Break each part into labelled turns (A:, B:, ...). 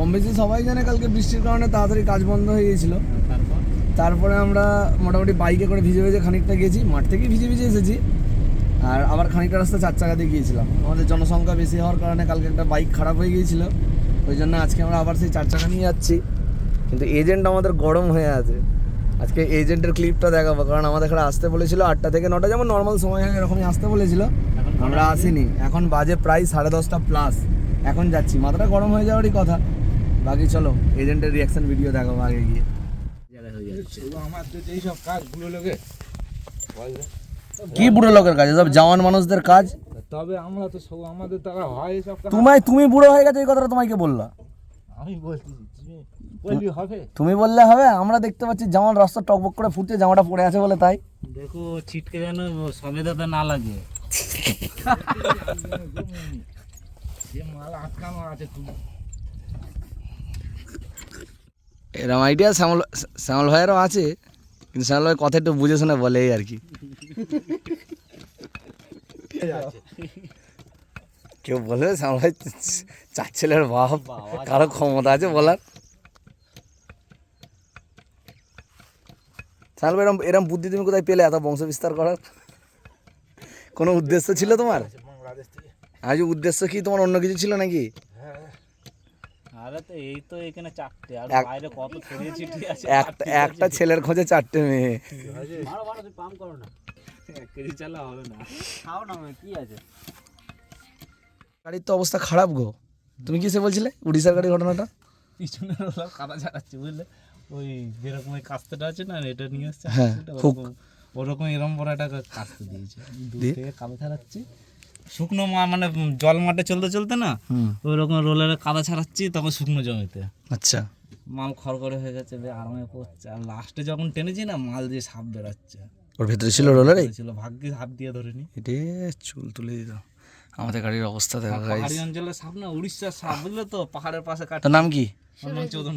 A: কম বেশি সবাই জানে কালকে বৃষ্টির কারণে তাড়াতাড়ি কাজ বন্ধ হয়ে গিয়েছিল।
B: তারপর?
A: আমরা মোটামুটি বাইকে করে ভিজে ভিজে খানিকটা গেছি মাঠ থেকেই ভিজে ভিজে এসেছি। আর আবার খানিকটা রাস্তা চার চাকাতে গিয়েছিলাম। আমাদের জনসংখ্যা বেশি হওয়ার কারণে কালকে একটা বাইক খারাপ হয়ে গিয়েছিল। ওই জন্য আজকে আমরা আবার সেই চার চাকা নিয়ে যাচ্ছি। কিন্তু এজেন্ট আমাদের গরম হয়ে আছে। আজকে এজেন্টের ক্লিপটা দেখাবো কারণ আমাদের এখানে আসতে বলেছিল আটটা থেকে নটা যেমন নর্মাল সময় হয় এরকমই আসতে বলেছিল। আমরা আসিনি। এখন বাজে প্রায় সাড়ে দশটা প্লাস এখন যাচ্ছি। মাথাটা গরম হয়ে যাওয়ারই কথা। বাকি চলো এজেন্টের রিয়াকশন ভিডিও দেখো আগে গিয়ে। কি বুড়ো লোকের কাজ? সব জওয়ান মানুষদের কাজ?
C: তবে আমরা তো সব আমাদের দ্বারা হয় কাজ
A: তোমায় তুমি বুড়ো হয়ে গেছো এই কথাটা তোমাকে বললা?
C: আমি বললি হবে।
A: তুমি বললে হবে? আমরা দেখতে পাচ্ছি জামার রাস্তা টকবক করে ফুটছে জামাটা পড়ে আছে বলে তাই।
B: দেখো ছিটকে যেন সবেদাতে না লাগে।
C: যে মাল আটকানো আছে তুমি।
A: এরম আইডিয়া শ্যামল শ্যামল ভাইয়েরও আছে, কিন্তু শ্যামল ভাই কথা একটু বুঝে শুনে বলে আর কি। কেউ বলে শ্যামল ভাই চার ছেলের বাপ, কারও ক্ষমতা আছে বলার? শ্যামল ভাই এরম এরম বুদ্ধি তুমি কোথায় পেলে এত বংশ বিস্তার করার? কোনো উদ্দেশ্য ছিল তোমার? আজ উদ্দেশ্য কি তোমার অন্য কিছু ছিল নাকি? একটা একটা ছেলের খোঁজে চারটে মেয়ে।
B: মারো মারো তুই পাম্প করো না। কেজি চালা হবে না। খাও না কি আছে?
A: গাড়ির তো অবস্থা খারাপ গো। তুমি কিসে বলছিলে? উড়িষ্যার গাড়ির ঘটনাটা?
B: পিছনে কাদা ছাড়াচ্ছে বুঝলে? ওই যেরকম ওই কাস্তেটা আছে না এটা নিয়ে আসছে
A: হ্যাঁ।
B: ওরকম- এরকম বড় একটা কাস্তে দিয়েছে। দূর থেকে কাদা ছাড়াচ্ছি শুকনো মা মানে জল মাঠে চলতে চলতে না ওইরকম রোলারে কাদা ছাড়াচ্ছি তখন শুকনো জমিতে।
A: আচ্ছা।
B: মাল খড়খড়ে হয়ে গেছে বে আরামে পড়ছে। আর লাস্টে যখন টেনেছি না মাল দিয়ে সাপ বেরাচ্ছে
A: ওর ভেতরে ছিল রোলারে
B: ছিল ভাগ্যে সাপ দিয়ে ধরিনি।
A: এটে চুল তুলে দিত আমাদের গাড়ির অবস্থা দেখো গাইস
B: পাহাড়ি অঞ্চলের সাপ না উড়িষ্যার সাপ বুঝলে তো? পাহাড়ের পাশে কাটে
A: নাম কি?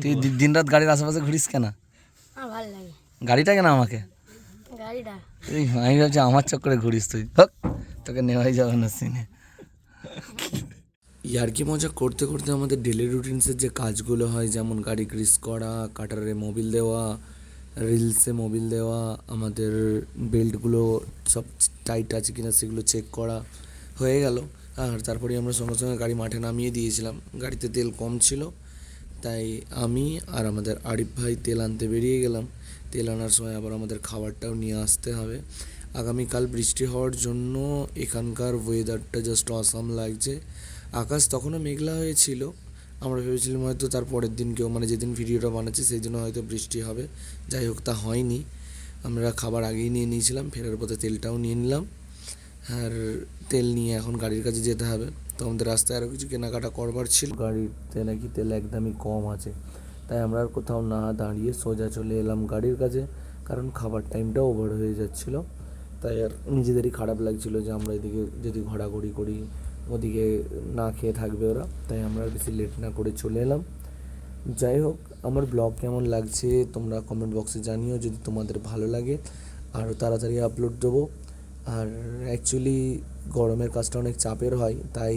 A: তুই দি- দিনরাত গাড়ির আশেপাশে ঘুরিস কেন?
D: আমার ভালো লাগে।
A: গাড়িটা কেন আমাকে?
D: গাড়িটা।
A: এই আমি ভাবছি আমার চক্করে ঘুরিস তুই। হক। তোকে নেওয়াই যাবে না সিনে ইয়ার্কি মজা করতে করতে আমাদের ডেলি রুটিনসের যে কাজগুলো হয়, যেমন গাড়ি গ্রিস করা কাটারে মোবিল দেওয়া রিলসে মোবিল দেওয়া, আমাদের বেল্টগুলো সব টাইট আছে কিনা সেগুলো চেক করা হয়ে গেল। আর তারপরে আমরা সঙ্গে সঙ্গে গাড়ি মাঠে নামিয়ে দিয়েছিলাম। গাড়িতে তেল কম ছিল, তাই আমি আর আমাদের আরিফ ভাই তেল আনতে বেরিয়ে গেলাম। তেল আনার সময় আবার আমাদের খাবারটাও নিয়ে আসতে হবে। আগামীকাল বৃষ্টি হওয়ার জন্য এখানকার ওয়েদারটা জাস্ট অসাম লাগছে। আকাশ তখনও মেঘলা হয়েছিল। আমরা ভেবেছিলাম হয়তো তার পরের দিন কেউ মানে যেদিন ভিডিওটা বানাচ্ছি সেই দিনও হয়তো বৃষ্টি হবে। যাই হোক, তা হয়নি। আমরা খাবার আগেই নিয়ে নিয়েছিলাম, ফেরার পথে তেলটাও নিয়ে নিলাম। আর তেল নিয়ে এখন গাড়ির কাছে যেতে হবে। তো আমাদের রাস্তায় আরও কিছু কেনাকাটা করবার ছিল। গাড়িতে নাকি তেল একদমই কম আছে। তাই আমরা আর কোথাও না দাঁড়িয়ে সোজা চলে এলাম গাড়ির কাছে কারণ খাবার টাইমটাও ওভার হয়ে যাচ্ছিল। তাই আর নিজেদেরই খারাপ লাগছিল যে আমরা এদিকে যদি ঘোরাঘুরি করি, ওদিকে না খেয়ে থাকবে ওরা, তাই আমরা বেশি লেট না করে চলে এলাম। যাই হোক, আমার ব্লগ কেমন লাগছে তোমরা কমেন্ট বক্সে জানিও যদি তোমাদের ভালো লাগে। আরও তাড়াতাড়ি আপলোড দেবো। আর অ্যাকচুয়ালি গরমের কাজটা অনেক চাপের হয়, তাই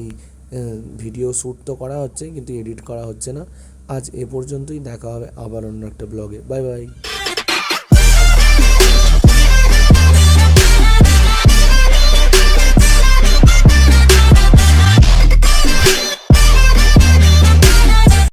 A: ভিডিও শ্যুট তো করা হচ্ছে, কিন্তু এডিট করা হচ্ছে না। আজ এ পর্যন্তই, দেখা হবে আবার অন্য একটা ব্লগে বাই বাই